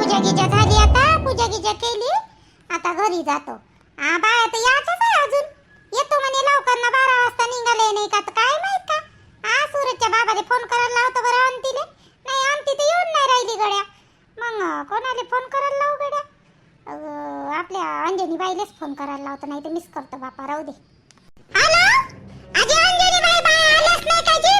पूजा गिजा झाली आता पूजा गिजा केली. आता घरी जातो. हा बाय तर यायचंच आहे अजून. येतो म्हणे लवकर ना बारा वाजता निघाले नाही का? तर काय माहीत का? हा सूरजच्या बाबाले फोन करायला लावतो बरं अंतीले नाही अंती तर येऊन नाही राहिली गड्या. मग कोणाला कोणाले फोन करायला लावू गड्या? आपल्या अंजनी बाईलेच फोन करायला लावतो नाही तर मिस करतो बापा राहू दे. हॅलो आजी अंजनी बाई बाई आल्याच नाही का जी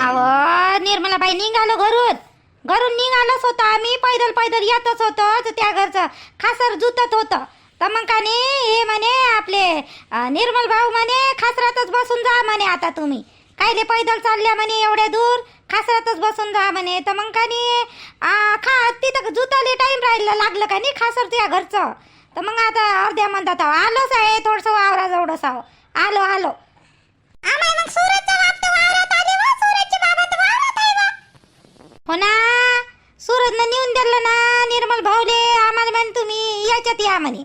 अजून अहो निर्मलाबाई निघालो घरून. घरून निघालोच होतो आम्ही. पैदल पैदल येतच होतो तर त्या घरचं. खासर जुतत होतं. तर मग का नाही हे म्हणे आपले अं, निर्मल भाऊ म्हणे खासरातच बसून जा म्हणे आता तुम्ही. कायले पैदल चालल्या म्हणे एवढ्या दूर? खासरातच बसून जा म्हणे. तर मग का नाही आ, खा तिथं जुताले टाईम राहिला लागलं का नाही खासर तुझ्या घरचं? तर मग आता अर्ध्या म्हणतात आलोच आहे थोडंसं वावरा जवळच आलो आलो. आम्हाला मग सूरजचा बाप तर हो ना? सूरजनं नेऊन दिलं ना निर्मल भाऊले आम्हाला म्हणे तुम्ही याच्यात या म्हणे.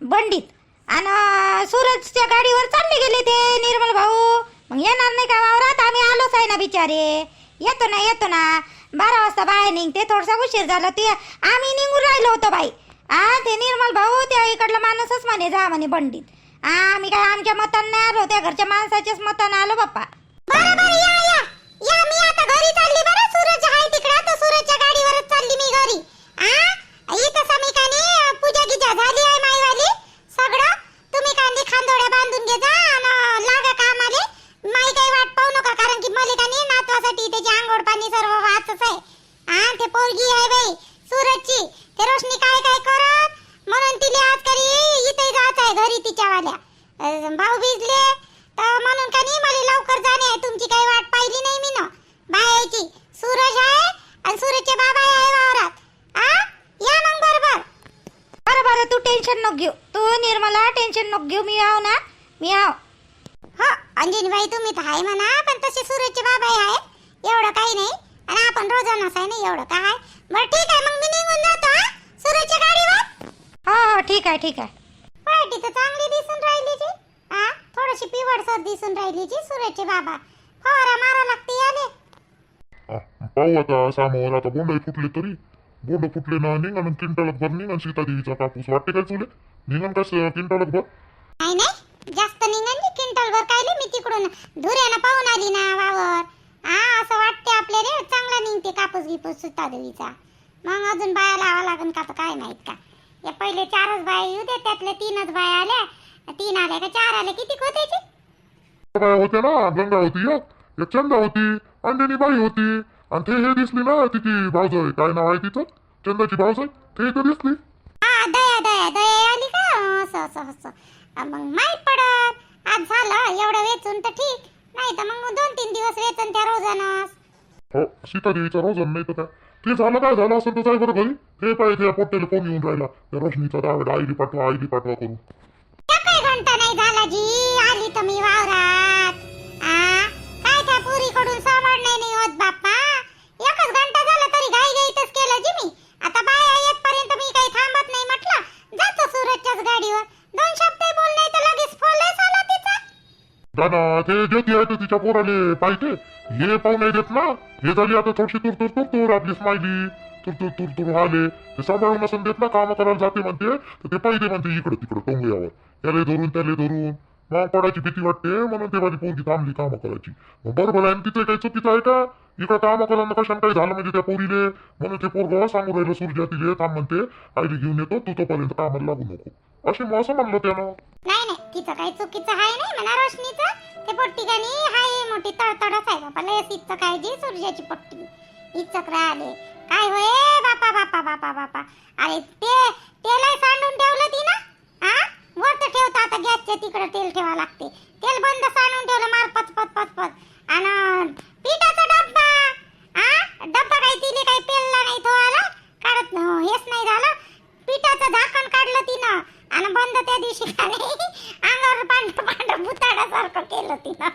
बंडीत. आणि सूरजच्या गाडीवर चालले गेले ते निर्मल भाऊ. मग येणार नाही का वावरात? आम्ही आलोच आहे ना बिचारे. येतो ना येतो ना. बारा वाजता बाहेर निघते थोडासा उशीर झाला ते आम्ही निघून राहिलो होतो बाई. आ ते निर्मल भाऊ त्या इकडलं माणूसच म्हणे जा म्हणे बंडीत. आम्ही काय आमच्या मतान नाही आलो त्या घरच्या माणसाच्याच मतान आलो बाप्पा. बरं या या. या मी आता घरी चालली बरं सूरज सूरजच्या गाडीवरच चालली मी घरी. आ? इथं समीकाने पूजा गिजा झाली आहे माईवाली. सगळं? तुम्ही कांदी खांदोड्या बांधून घे जा आणि लागा कामाले. माई काही वाट पाहू नका कारण की मलिकाने नातवासाठी त्याची आंघोळ पाणी सर्व वाचच आहे. हा ते पोरगी आहे बाई सूरजची ते रोशनी काय काय करत म्हणून तिला आज करी इथे जायचं आहे घरी तिच्यावाल्या अं, भाऊ भिजले तर म्हणून का नाही मला लवकर जाणे आहे तुमची काही वाट पाहिली नाही मी ना बायाची सूरज आहे आणि सूरजचे बाबा आहे वावरात आ या मग बरोबर बरं बरं तू टेन्शन नको घेऊ तू निर्मला टेन्शन नको घेऊ मी आव ना मी आव हो अंजनीबाई तुम्ही तर आहे म्हणा पण तसे सूरजचे बाबा आहे एवढं काही नाही आणि आपण रोजानाच आहे ना एवढं काय बरं ठीक आहे मग मी निघून जातो हा सूरजच्या गाडीवर हो हो ठीक आहे ठीक आहे. पार्टी तर चांगली दिसून राहिली जी हा थोडीशी पिवळसर दिसून राहिली जी सूरजचे बाबा. फवारा मारा लागते याले. पाहू आता सामावर आता बोंड फुटले तरी. बोंड फुटले ना निघान क्विंटलक भर निघान सीतादेवीचा कापूस. वाटते काय चुले? क्विंटलक भर? नाही नाही. जास्त क्विंटलवर कायले मी तिकडून. धुऱ्यानं पाहून आली ना वावर. हा असं वाटते आपल्याला. चांगला निघते कापूस गिपूस सुतादेवीचा. मग अजून बाया लावा लागन का तर काय माहीत का. या पहिले चारच बाया येऊ दे त्यातले तीनच बाया आल्या. तीन आल्या का चार आल्या? किती होते ते? काय होते ना गंगा होती एक एक चंदा होती अंजनी बाई होती. आणि ते हे दिसली ना तिची भावजय काय नाव आहे तिचं? चंदाची भावजय ते इथं दिसली. हा दया दया दया आली का? असं असं असं. मग माहीत पडत आज झालं एवढं वेचून तर ठीक. नाही तर मग दोन तीन दिवस वेचन त्या रोजानच. हो सीतादेवीचा रोजन नाही तर काय? ते झालं काय झालं असं तर जाय बरं घरी? हे पाहिजे त्या पोट्याला फोन येऊन राहिला. त्या रोशनीचा दावेला आयडी पाठवा आयडी पाठवा करून. त्या घंटा नाही झाला जी? आली तर मी वावरात. दादा ते ज्योती आहे तिच्या पोराले. पाहिजे. हे पाहुणे देत ना. हे झाली आता थोडीशी तुर तुर तुर तुर आपली स्माइली तुर तुर तुर तुर आले ते सांभाळून नसून देत ना काम करायला जाते म्हणते. तर ते पाहिजे म्हणते इकडं तिकडं टोंगयावर त्याला धरून त्याले धरून. मग पडायची भीती वाटते. म्हणून ते माझी पोरगी थांबली कामं करायची. मग बरोबर आहे तिथे तिचं काही चुकीचं आहे का? इकडं कामं करायला कशाने काही झालं म्हणजे त्या पोरीले? म्हणून ते पोरग सांगू राहिलं सूर्या तिले थांब म्हणते. आईले घेऊन येतो. तू तोपर्यंत कामाला लागू नको. अशी मग असं म्हणलं त्यानं. नाही नाही तिचं काही चुकीचं आहे नाही म्हणा रोशनीचं. ते पोट्टी का नाही हाय मोठी तडतडच आहे बापा लय इतकं काय जी सूर्याची पोट्टी. इचक राहिले. काय होय बापा बापा बापा बापा. अरे ते तेलही सांडून ठेवलं ती ना हा वर तर ठेवता आता गॅसच्या तिकडे तेल ठेवा लागते. तेल बंद सांडून ठेवलं मार पच पच पच पच आणि पिठाचा डब्बा. हा डब्बा काही तिने काही पेलला नाही तो आला. काढत हो, हेच नाही झालं. पिठाचं झाकण काढलं तिनं. आणि बंद त्या दिवशी का नाही अंगावर पांढरं पांढरं भुताडासारखं केलं तिनं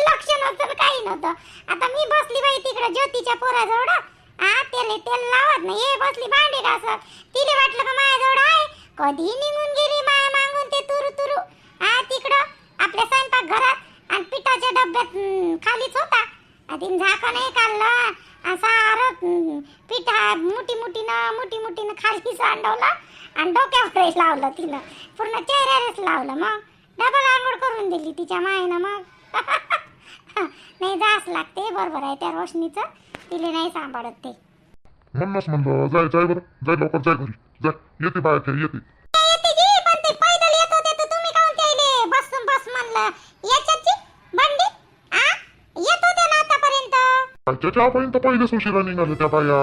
लक्ष नव्हतं काही नव्हतं आता मी बसली बाई तिकडे ज्योतीच्या पोराजवळ हा तेल तेल लावत नाही हे बसली भांडे घासत तिला वाटलं का माझ्याजवळ आहे कधी निघून गेली माया मागून ते तुरु तुरु हा तिकडं आपल्या स्वयंपाक घरात आणि पिठाच्या डब्यात हम्म, खालीच होता आधी झाकणही काढलं असा सारं पिठा मुठी मुठीनं मुठी मुठीनं खाली सांडवलं आणि तिनं पूर्ण चेहऱ्यावरच लावलं मग. डबल आंघोळ करून दिली तिच्या मायनं मग. नाही जास लागते बरोबर आहे त्या रोशनीचं. तिला नाही सांभाळत ते. म्हणूनच म्हणलं जाय जाय बरं. जाय लवकर जाय घरी. जाय येते बाहेर खेळ येते. येते जी, पण ते पैदल येत होते तर तुम्ही काहून त्याले बसून बस म्हणलं. याच्यात जी, बंडी? आ? येत होते ना आतापर्यंत त्याच्या आपण पहिलेच उशिरा निघाले त्या बाया.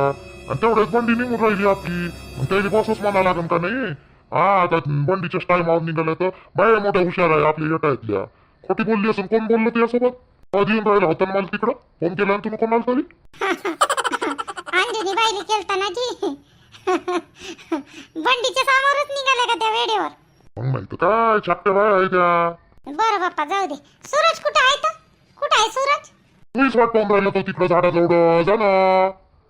आणि तेवढ्याच बंडी निघून राहिली आपली. त्याची बसच म्हणा लागेल का नाही? हा आता बंडीच्याच टायमावर निघाल्या तर बाया मोठ्या हुशार आहे आपल्या येटायतल्या खोटी बोलली असेल कोण बोललं त्यासोबत कधी येऊन राहिला होता ना मला तिकडं? फोन केला ना तुम्ही कोणाला तरी? अंजनी बाईली केलता जी बंडीच्या समोरच निघाले का त्या वेळेवर? मग नाही तर काय छापट्या बाया आहे त्या? बरं बाप्पा जाऊ दे. सूरज कुठं आहे तर कुठं आहे सूरज? तुम्हीच वाट पाहून राहिला तो तिकडं झाडाजवळ जा ना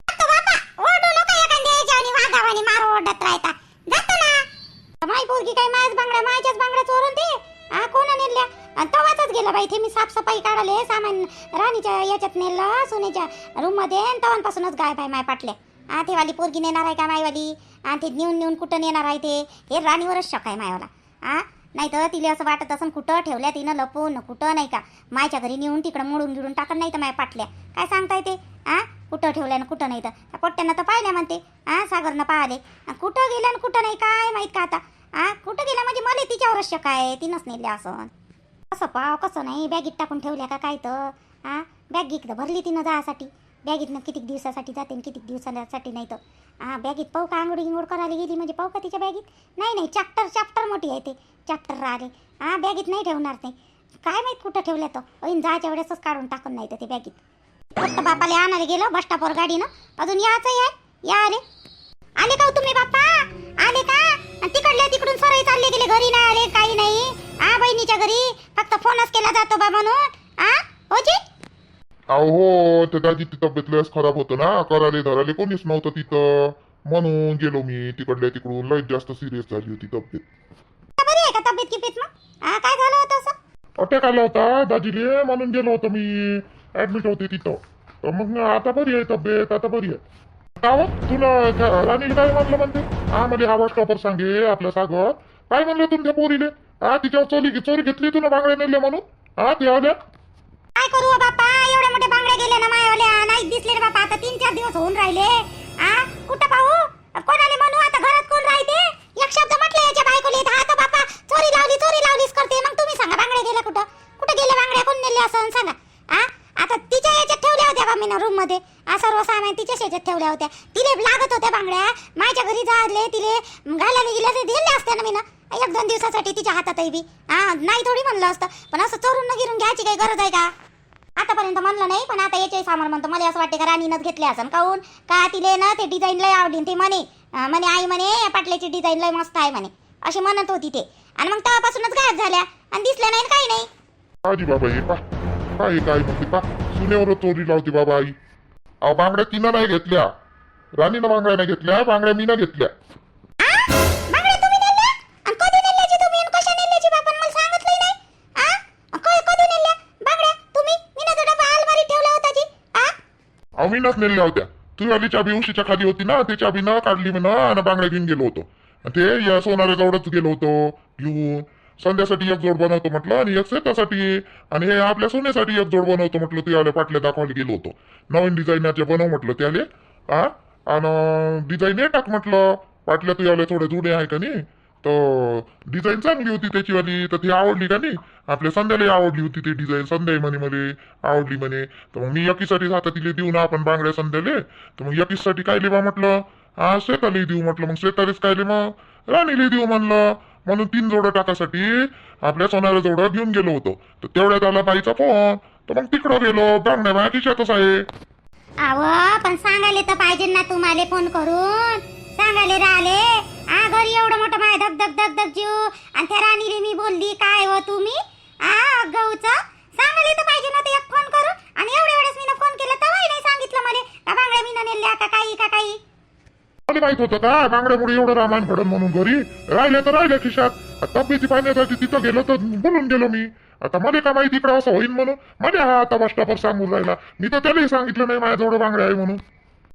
आता बापा ओरडू नका एखाद्या याच्यावानी वाघावानी मारू ओरडत राहता जातो ना माय पोरगी काय माझ बांगड्या माझ्याच बांगड्या चोरून ते हा कोणा नेल्या? आणि तवाच गेला बाई ते मी साफसफाई काढाले सामान राणीच्या याच्यात नेलं सोन्याच्या रूममध्ये तवांपासूनच गायब आहे माय पाटल्या. हा ते वाली पोरगी नेणार आहे का मायवाली आणि ते नेऊन नेऊन कुठं नेणार आहे ते? हे राणीवरच शक आहे मायवाला. हा नाही तर तिला असं वाटत असं कुठं ठेवल्या तिनं लपून कुठं नाही का? मायच्या घरी नेऊन तिकडं मोडून गिडून टाकत नाही तर माय पाटल्या. काय सांगताय ते? हा कुठं ठेवल्या ना कुठं नाही तर त्या पोट्ट्यानं तर पाहिल्या म्हणते. हा सागरनं पाहिले. कुठं गेलं कुठं नाही काय माहीत का आता? हा कुठं गेला? म्हणजे मला तिच्यावरच शक आहे. तिनंच नेल्या असं. कसं पाव कसं नाही? बॅगीत टाकून ठेवल्या का काय तर? हा बॅग इकडं भरली तिनं जायसाठी बॅगीतनं कितीक दिवसासाठी जाते आणि कितीक दिवसासाठी नाही तर? हा बॅगीत पाहू का आंघोळ गिंगोड करायला गेली? म्हणजे पाहू का तिच्या बॅगीत? नाही नाही. चॅप्टर चॅप्टर मोठी आहे ते. चॅप्टर राहिले. हा बॅगीत नाही ठेवणार नाही काय माहीत कुठं ठेवल्या तर? ऐन जायच्या वेळेसच काढून टाकून नाही तर ते बॅगीत. फक्त बापाला आणायला गेलो बस स्टॉपवर गाडीनं. अजून यायचं आहे? या आले आले का हो तुम्ही बाप्पा? आले का? तिकडले तिकडून सरळ चालले गेले घरी नाही आले काही नाही. आ बहिणीच्या घरी? फक्त फोनच केला जातो बा म्हणून. आ हो जी अहो त्या दाजीची तब्येत लयच खराब होतं ना. कराले धराले कोणीच नव्हतं तिथं. म्हणून गेलो मी तिकडल्या तिकडून. लयच जास्त सिरियस झाली होती तब्येत. बरी आहे का तब्येत किपीत मग? आ काय झालं होतं असं? अटॅक आला होता दाजीले म्हणून गेलो होतो मी. ऍडमिट होते तिथं. तर मग आता बरी आहे तब्येत आता बरी आहे. का हो? तुला का- राणीला काय म्हणलं म्हणते? हा म्हणजे आवाज टॉपर सांगे आपलं सागर काय म्हणलं तुमच्या पोरीले? हा तिच्यावर चोरी चोरी घेतली तुला बांगड्या नेल्या म्हणून? हा ते आल्या? काय करू हो बापा एवढे मोठे बांगड्या गेले ना मायावाल्या. नाही दिसले रे बापा आता तीन चार दिवस होऊन राहिले. आ कुठं पाहू? कोणाले म्हणू? आता घरात कोण राहते? एक शब्द म्हटलं याच्या बायकोले तर बापा चोरी लावली चोरी लावलीच करते. मग तुम्ही सांगा बांगड्या गेल्या कुठं? कुठं गेल्या बांगड्या? कोण नेल्या असं? सांगा. आ आता तिच्या याच्यात ठेवल्या होत्या बा मी रूममध्ये. आ सर्व सामान तिच्याच याच्यात ठेवल्या होत्या. तिले लागत होत्या बांगड्या. माझ्या घरी जाले तिले घालायला गेल्या दिले असते ना मी एक दोन दिवसासाठी तिच्या हातातही बी. हा नाही थोडी म्हणलं असतं. पण असं चोरून न गिरून घ्यायची काही गरज आहे का? आतापर्यंत म्हणलं नाही पण आता याचे सामान म्हणतो. मला असं वाटते का राणीनंच घेतले असं काऊन? का तिले ना ते डिझाईन लय आवडीन ते म्हणे. म्हणे आई म्हणे या पाटल्याची डिझाईन लय मस्त आहे म्हणे. अशी म्हणत होती ते. आणि मग तेव्हापासूनच गायब झाल्या. आणि दिसल्या नाही काही नाही. बाबा हे पा काय काय म्हणते पा सुनेवर चोरी लावते बाबा आई. अहो बांगड्या तिनं नाही घेतल्या. राणीनं बांगड्या नाही घेतल्या बांगड्या घेतल्या. तुम्ही तुम्ही सांगितलंही नाही? क- तुम्ही? आ? अहो मीनच नेल्या होत्या. तू आली चाबी उशीच्या खाली होती ना ते चाबी न काढली म्हणा आणि बांगड्या घेऊन गेलो होतो. ते या सोनाऱ्या जवळच गेलो होतो घेऊन. संध्यासाठी एक जोड बनवतो म्हटलं आणि एक शेतासाठी. आणि हे आपल्या सोन्यासाठी एक जोड बनवतो म्हटलं ते आल्या पाटल्या दाखवायला गेलो होतो. नवीन डिझाईनाचे बनव म्हटलं त्याले हा आणि डिझाईन हे टाक म्हटलं. पाटल्या तू आल्या थोडे जुडे आहे का नाही? तर डिझाईन चांगली होती त्याचीवाली तर ती आवडली का नाही? आपल्या संध्याला आवडली होती ती डिझाईन संध्या म्हणे मला आवडली म्हणे. तर मग मी यकीसाठी आता तिला देऊ ना आपण बांगड्या संध्याले. तर मग एकीसाठी काय लिहा म्हटलं? हा शेताला देऊ म्हटलं. मग शेतालेच काय मग राणीला देऊ म्हणलं. म्हणून तीन जोडं टाकासाठी आपल्या सोनाऱ्या जोडं घेऊन गेलो होतो. तर तेवढ्यात आला बाईचा फोन तर मग तिकडं गेलो. बांगड्या बाया खिशातच आहे. अव पण सांगायला तर पाहिजे ना तुम्हाला फोन करून. सांगायला राहिले. आ घरी एवढं मोठं माय धक धक धक धक जीव. आणि त्या राणीले मी बोलली काय हो तुम्ही? आ गहूच? सांगायला तर पाहिजे ना ते एक फोन करून. आणि एवढ्या वेळेस मी फोन केला तवाही नाही सांगितलं मला. का बांगड्या मी नेल्या का काही का काही? मला माहीत होतं का? बांगड्यामुळे एवढं रामायण घडन म्हणून घरी. राहिले तर राहिले खिशात. तब्येती पाहण्यासाठी तिथं गेलो तर बोलून गेलो मी. आता मला का माहिती इकडं असं होईन म्हणून. मला हा आता बसटापर सांगून राहिला. मी तर त्यालाही सांगितलं नाही माझ्याजवळ बांगड्या आहे म्हणून.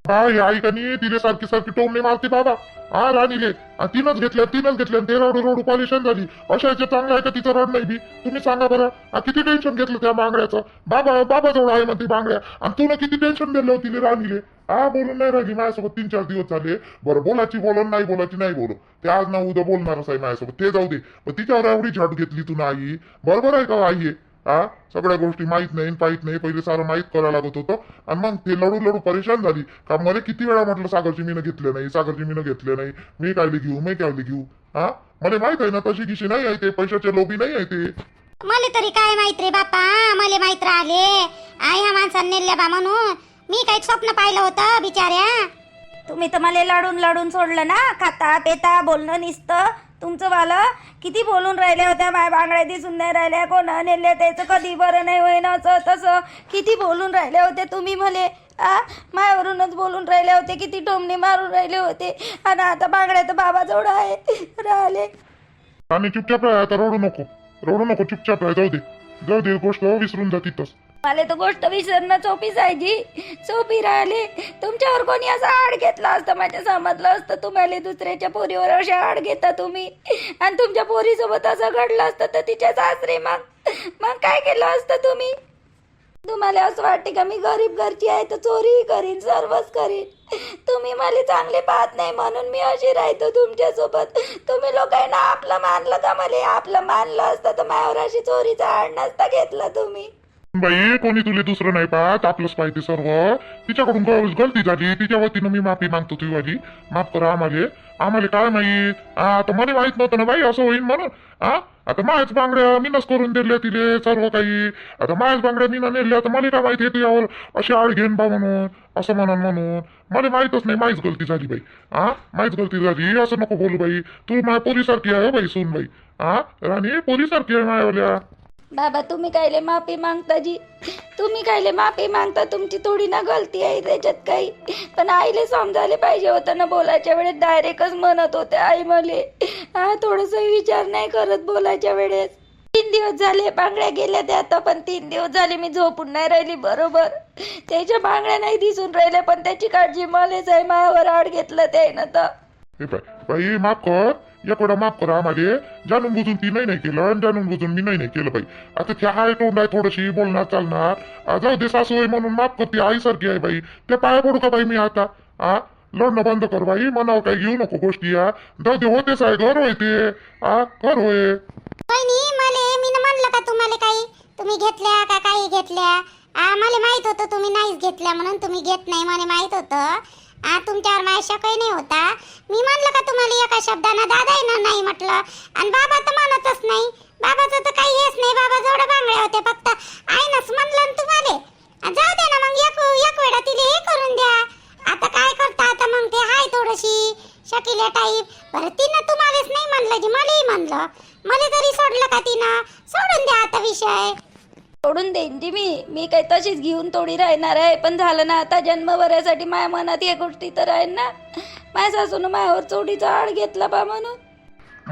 काय हे आई का नाही तिने सारखी सारखी टोमणे मारते बाबा. हा राणीले. आणि घेतल्या तीनच घेतल्या. ते रडू रडू पॉल्युशन झाली. अशा याच्या चांगलं आहे का तिचं रड नाही बी? तुम्ही सांगा बरं. किती टेन्शन घेतलं त्या बांगड्याचं? बाबा बाबा जवळ आहे म्हणते बांगड्या. आणि तुला किती टेन्शन दिलं होती राणीले? हा बोलून नाही राहिली. माझ्यासोबत तीन चार दिवस झाले. बरं बोलाची बोलून नाही बोलाची नाही बोलू. ते आज ना उद्या बोलणारच आहे माझ्यासोबत. ते जाऊ दे. पण तिच्यावर एवढी झट घेतली तू आई. बरोबर आहे का हो आई हे? सगळ्या गोष्टी माहीत नाही पाहित नाही पहिले सारं माहीत करायला लागत होतं. आणि मग ते लढू लढू परेशान झाली. का मला किती वेळा म्हटलं सागरची मीनं घेतलं नाही सागरची मीनं घेतलं नाही मी काढली घेऊ मी काढली घेऊ? हा? मला माहीत आहे ना तशी किशी नाही आहे ते पैशाचे लोभी नाही आहे ते. मला तरी काय माहीत रे बापा मला माहीत राहिले. आई ह्या माणसाने नेल्या बा म्हणून. मी काही स्वप्न पाहिलं होतं बिचाऱ्या. तुम्ही तर मला लढून लढून सोडलं ना खाता पेता बोलणं निसतं तुमचं वाला किती बोलून राहिल्या होत्या? माय बांगड्या दिसून नाही राहिल्या कोणा नेल्या त्याचं? कधी बरं नाही होईन असं तसं. किती बोलून राहिले होते तुम्ही मले आ? मायावरूनच बोलून राहिले होते किती टोमणे मारून राहिले होते. आणि आता बांगड्या तर बाबाजवळ आहे राहिले. आणि चुपचाप राहा आता रडू नको. रडू नको चुपचाप राहा जाऊ दे. जाऊ दे गोष्ट विसरून जा तिथंच. मला तर गोष्ट विसरणं सोपी जायची सोपी राहिले. तुमच्यावर कोणी असं आड घेतला असतं माझ्या समजलं असतं तुम्हाला दुसऱ्याच्या पोरीवर असे आड घेता तुम्ही. आणि तुमच्या पोरीसोबत असं घडलं असतं तर तिच्या सासरे मग? मग काय केलं असतं तुम्ही? तुम्हाला असं वाटते का मी गरीब घरची आहे तर चोरीही करीन सर्वच करीन? तुम्ही मला चांगले पाहत नाही म्हणून मी अशी राहतो तुमच्यासोबत. तुम्ही लोकांना आपलं मानलं का मला? आपलं मानलं असतं तर माझ्यावर अशी चोरीचा आड नसता घेतला तुम्ही. बाई कोणी तुले दुसरं नाही पाहत आपलंच पाहिजे सर्व. तिच्याकडून गलती झाली तिच्या वतीनं मी माफी मागतो तुझी माफ करा आम्हाला. आम्हाला काय माहीत? हा, आता मला माहीत नव्हतं ना बाई असं होईल म्हणून. हा आता मायाच बांगड्या मीनच करून दिल्या तिले सर्व काही. आता मायाच बांगड्या मीनं नेल्या तर मला काय माहिती येते यावर अशी आळ घेईन बा म्हणून असं म्हणून म्हणून. मला माहितच नाही माहीच गलती झाली बाई. हा माहीच गलती झाली असं नको बोलू बाई. तू माझ्या पोरीसारखी आहे हो बाई सून बाई. हा राणी पोरीसारखी आहे मायावाल्या. बाबा तुम्ही कायले माफी मागता जी? तुम्ही कायले माफी मागता? तुमची थोडी ना गलती आहे त्याच्यात काही. पण आईले समजायला पाहिजे होतं ना बोलायच्या वेळेस डायरेक्टच म्हणत होते आई मले. हा थोडस विचार नाही करत बोलायच्या वेळेस. तीन दिवस झाले बांगड्या गेल्या त्या आता पण तीन दिवस झाले मी झोपून नाही राहिली बरोबर. त्याच्या बांगड्या नाही दिसून राहिल्या पण त्याची काळजी मलाच आहे मायावर आड घेतलं त्यानं तर. माफ कर. एक वेळा माफ करा आम्हाला जाणून बुजून ती नाही नाही केलं आणि जाणून बुजून मी नाही नाही केलं बाई. आता त्या हाय तोंड आहे थोडीशी बोलणार चालणार. जाऊ दे सासू आहे म्हणून माफ करते आईसारखी आहे बाई. त्या पाया पडू का बाई मी आता? आ लढणं बंद कर बाई मनावर काही घेऊ नको गोष्टी या जाऊ दे होतेच आहे घर होय ते. आ घर होय. वहिनी मले मी म्हणलं का तुम्हाला काही? तुम्ही घेतल्या का काही घेतल्या? आ मला माहीत होतं तुम्ही नाहीच घेतल्या म्हणून तुम्ही घेत नाही मला माहीत होतं. आ तुमच्यावर माझ्या काही नाही होता. मी म्हणलं का तुम्हाला एका शब्दानं दादा येणार नाही म्हटलं. आणि बाबा तर म्हणतच नाही. बाबाचं तर काही हेच नाही. बाबा जेवढं बांगड्या होते फक्त आईनच म्हणलं तुम्हाला. जाऊ दे ना मग एक एक वेळा तिला हे करून द्या. आता काय करता? आता मग ते हाय थोडीशी. शकिल्या टाईप. बरं तिनं तुम्हालाच नाही म्हणलं की मलाही म्हणलं. मला तरी सोडलं का तिनं? सोडून द्या आता विषय. सोडून देईन जी मी. मी काही तशीच घेऊन थोडी राहणार आहे. पण झालं ना आता जन्मभरासाठी माझ्या मनात या गोष्टी तर आहे ना. माझ्या सासून माझ्यावर चोडीचा आड घेतला बा म्हणून.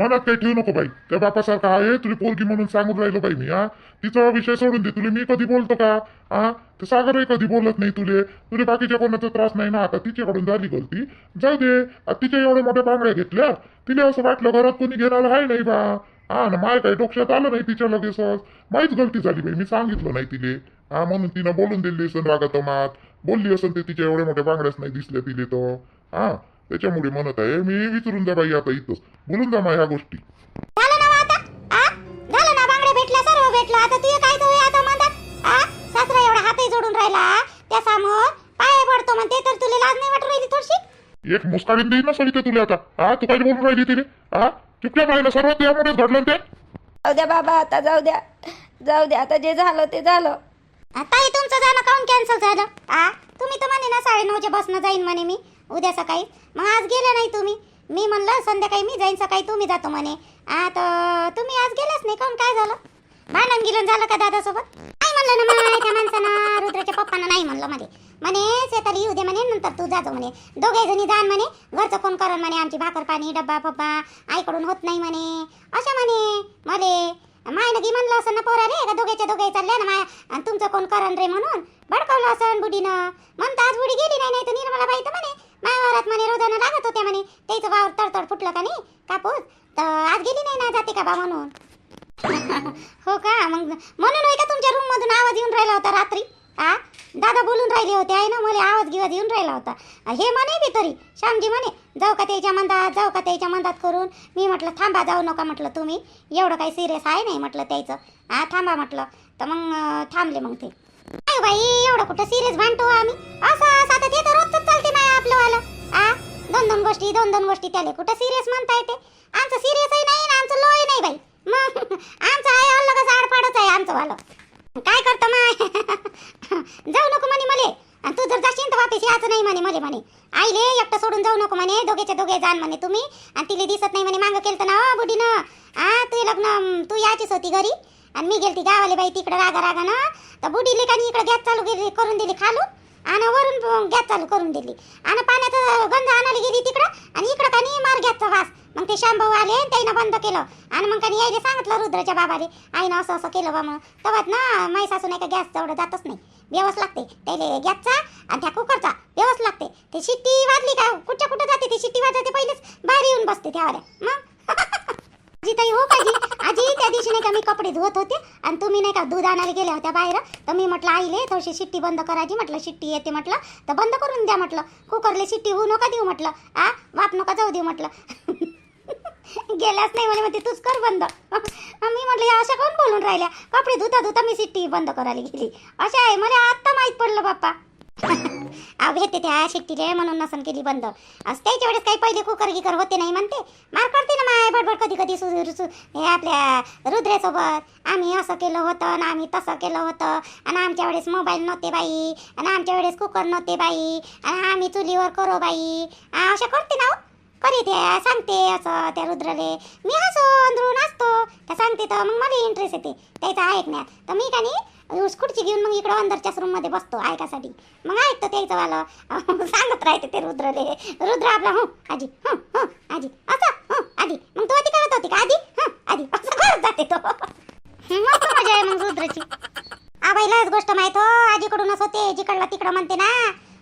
मनात काही ठेवू नको बाई. त्या बापासारखा आहे तुला पोरगी म्हणून सांगून राहिलो बाई मी हा. तिचा विषय सोडून दे तुला मी कधी बोलतो का? हा? ते सागरही कधी बोलत नाही तुले. तुला बाकीच्या कोणाचा त्रास नाही ना आता तिच्याकडून झाली गलती. जाऊ दे तिच्या एवढ्या मोठ्या बांगड्या घेतल्या. तिला असं वाटलं घरात कोणी घेणार आहे नाही बा. हा ना माय काही डोक्यात आलं नाही तिच्या लगेचच. माहीच गलती झाली बाई मी सांगितलं नाही तिले. हा म्हणून तिनं बोलून दिली असन रागात मात बोलली असेल ते तिच्या एवढ्या मोठ्या बांगड्याच नाही दिसल्या तिले तर. हा त्याच्यामुळे म्हणत आहे मी विचारून जा बाई आता इथंच बोलून जा मा ह्या गोष्टी. झालं ना आता? आ? झालं ना बांगड्या भेटल्या सर्व भेटलं. आता तुझं काय तो आता म्हणतात आ? सासरा एवढा हातही जोडून राहिला त्या समोर पाय पडतो म्हणते तर तुला लाज नाही वाटत राहिली थोडीशी? एक मुस्काडीन देईन ना सविता तुला आता. हा तू काय बोलून राहिली तिने? हा चुपचाप राहिलं सर्व त्यामुळेच घडलं ते? जाऊ द्या बाबा आता जाऊ द्या. जाऊ द्या आता जे झालं ते झालं. आ, ताई तुमचं जाणं काऊन कॅन्सल झालं? आ? तुम्ही तर म्हणे ना साडेनऊच्या बसनं जाईन म्हणे मी. उद्या सकाळी. मग आज गेले नाही तुम्ही. मी म्हणलं संध्याकाळी मी जाईन सकाळी तुम्ही जातो म्हणे. आता तुम्ही आज गेलाच नाही काऊन काय झालं? भांडण गिलन झालं का दादासोबत? नाही म्हणलं ना मला त्या माणसानं रुद्राच्या पप्पांना नाही म्हणलं म्हणे. म्हणे शेताला येऊ दे म्हणे नंतर तू जातो म्हणे. दोघे जणी जाण म्हणे घरचं कोण करण म्हणे आमची भाकर पाणी डब्बा पप्पा आईकडून होत नाही म्हणे. अशा म्हणे मले. मायनं की म्हणलं असं ना पोरा रे का दोघेच्या दोघे चालल्या ना माया आणि तुमचं कोण करण रे म्हणून? भडकवलं असं बुडीनं. म्हणता आज बुडी गेली नाही नाही तर निर्मला बाई तर म्हणे मायावरात म्हणे रोजानं लागत होत्या म्हणे. त्याचं वावर तडतड फुटलं का नाही? कापूस? तर आज गेली नाही ना जाते का बा म्हणून? हो का? मग म्हणून होय का तुमच्या रूम मधून आवाज येऊन राहिला होता रात्री? आ? दादा बोलून राहिले होते आहे ना मला आवाज गिवाज येऊन राहिला होता. हे म्हणे बी तरी श्यामजी म्हणे जाऊ का त्याच्या मंदात जाऊ का त्याच्या मंदात करून. मी म्हटलं थांबा जाऊ नका म्हटलं तुम्ही. एवढं काही सिरियस आहे नाही म्हटलं त्याचं. हा थांबा म्हटलं. तर मग थांबले मग ते. नाही बाई एवढं कुठं सिरियस भांडतो आम्ही? असं असं आता ते तर आपलं वालं आ? दोन दोन गोष्टी दोन दोन गोष्टी त्याले कुठं सिरियस म्हणता येते आमचं सिरियसही नाही ना आमचं लोही नाही बाई. मग आमचं आहे अलगच आडपाडच आहे आमचं वालं. काय करतो माय जाऊ नको म्हणे मले. तू जर जाशील तर वापस यायचं नाही म्हणे मले म्हणे. आईले एकटं सोडून जाऊ नको म्हणे. दोघेच्या दोघे जाण म्हणे तुम्ही. आणि तिले दिसत नाही म्हणे मागं केलं ना हो बुढीनं. आ तू लग्न तू याचीच होती घरी. आणि मी गेलती गावाले बाई तिकडं रागा रागा ना तर बुढीले काही इकडे गॅस चालू केली करून दिली खालून? आणि वरून गॅस चालू करून दिली. आणि पाण्याचं गंज आणायला गेली तिकडं आणि इकडं का नाही मार गॅसचा वास. मग ते शांभाऊ आले आणि त्यानं बंद केलं. आणि मग काही यायला सांगितलं रुद्राच्या बाबाले आईनं असं असं केलं बा मग. तेव्हाच ना माई सासू नाही का गॅस तेवढं जातच नाही. व्यवस लागते. त्याले गॅसचा आणि त्या कुकरचा व्यवस लागते. ते शिट्टी वाजली का? कुठच्या कुठं जाते ती शिट्टी वाजते? पहिलेच बाहेर येऊन बसते त्यावर मग आजी हो पाहिजे आजी त्या दिवशी नाही का मी कपडे धुवत होते आणि तुम्ही नाही का दूध आणायला गेल्या होत्या बाहेर. तर मी म्हटलं आईले थोडीशी शिट्टी बंद करायची म्हटलं शिट्टी येते म्हटलं तर बंद करून द्या म्हटलं. कुकरले शिट्टी होऊ नका देऊ म्हटलं. आ वाप नका जाऊ देऊ म्हटलं. गेल्याच नाही म्हणे म्हणते तूच कर बंद. मी म्हटलं या अशा कोण बोलून राहिल्या? कपडे धुता धुता मी शिट्टी बंद करायला गेली. अशा आहे मला आत्ता माहीत पडलं बाप्पा. अहो घेते त्या शिट्टीले म्हणून नसन केली बंद. असं वेळेस काही पहिले कुकर गिकर होते नाही म्हणते. मार करते ना माय बडबड कधी कधी सु हे आपल्या रुद्रेसोबत. आम्ही असं केलं होतं आणि आम्ही तसं केलं होतं. आणि आमच्या वेळेस मोबाईल नव्हते बाई. आणि आमच्या वेळेस कुकर नव्हते बाई. आणि आम्ही चुलीवर करो बाई. आ, अशा करते ना हो. करी ते सांगते असं त्या रुद्रले. मी असो अंदरून असतो त्या सांगते तर मग मला इंटरेस्ट येते. त्याचा ऐकण्यात. तर मी का नाही खुर्ची घेऊन मग इकडं अंदरच्याच रूममध्ये बसतो ऐकासाठी मग ऐकतो त्याचं वालं. सांगत राहते ते रुद्रले. रुद्र आपला हो आजी हो हो आजी असं हो आधी मग तू आधी करत होती का? आधी हो आधी. असं करत जाते तो. मस्त मजा आहे मग रुद्रची. आबाईलाच गोष्ट माहीत हो. आजीकडूनच होते. जिकडला तिकडं म्हणते ना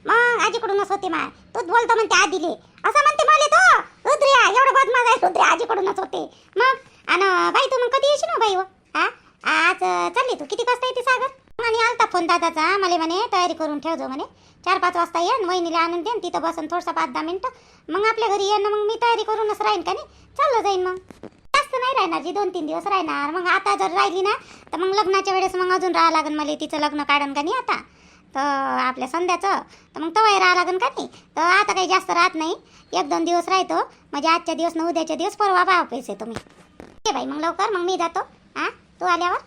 मग आजीकडूनच होते मा तूच बोलतो म्हणते आधीले. असं म्हणते मला तो. रुद्रिया एवढं बदमाश आहे. रुद्रिया आजीकडूनच होते. मग आणि बाई तू मग कधी येशील ना बाई हो? हा आज चालली तू. किती वाजता येते सागर? आणि आलता फोन दादाचा. मला म्हणे तयारी करून ठेवजो म्हणे. चार पाच वाजता ये वहिनीला आणून दे तिथं बसून थोडसा पाच दहा मिनटं. मग आपल्या घरी ये ना मग मी तयारी करूनच राहीन का नाही? चाललं जाईन मग. जास्त नाही राहणार जी दोन तीन दिवस राहणार. मग आता जर राहिली ना तर मग लग्नाच्या वेळेस मग अजून राहा लागेल मला तिचं लग्न काढन का नाही आता? तर आपल्या संध्याचं. तर मग तवाही राहा लागेल का नाही? तर आता काही जास्त राहत नाही. एक दोन दिवस राहतो. म्हणजे आजच्या दिवस ना उद्याच्या दिवस परवा बा पैसे तुम्ही ये बाई मग लवकर. मग मी जातो. हां तू आल्यावर?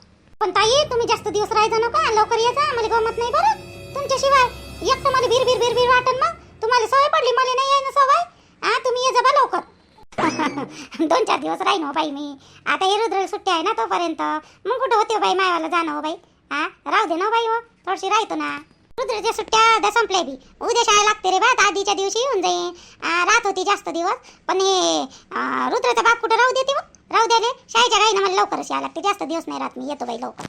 पण ताई तुम्ही जास्त दिवस राहायचं नका लवकर ये मला गमत नाही बरं. तुमच्याशिवाय एकटं मला भीर भीर भीर भीर वाटन मग. तुम्हाला सवय पडली मला नाही आहे ना सवय. हा तुम्ही ये जा बा लवकर. दोन चार दिवस राहीन हो बाई मी. आता हे रुद्र सुट्टी आहे ना तोपर्यंत. मग कुठं होते हो बाई मायवाला जाणं हो बाई? हा राहू दे ना हो बाई हो थोडीशी राहतो ना. रुद्रच्या सुट्ट्या आता संपल्या बी. उद्या शाळा लागते रे बा आधीच्या दिवशी येऊन जाईन. राहत होती जास्त दिवस पण हे रुद्रचा बाप कुठं राहू देते हो राहू द्याले शाळेच्या गाईनं मला लवकरच यावं लागते. जास्त दिवस नाही राहत मी. येतो बाई लवकर.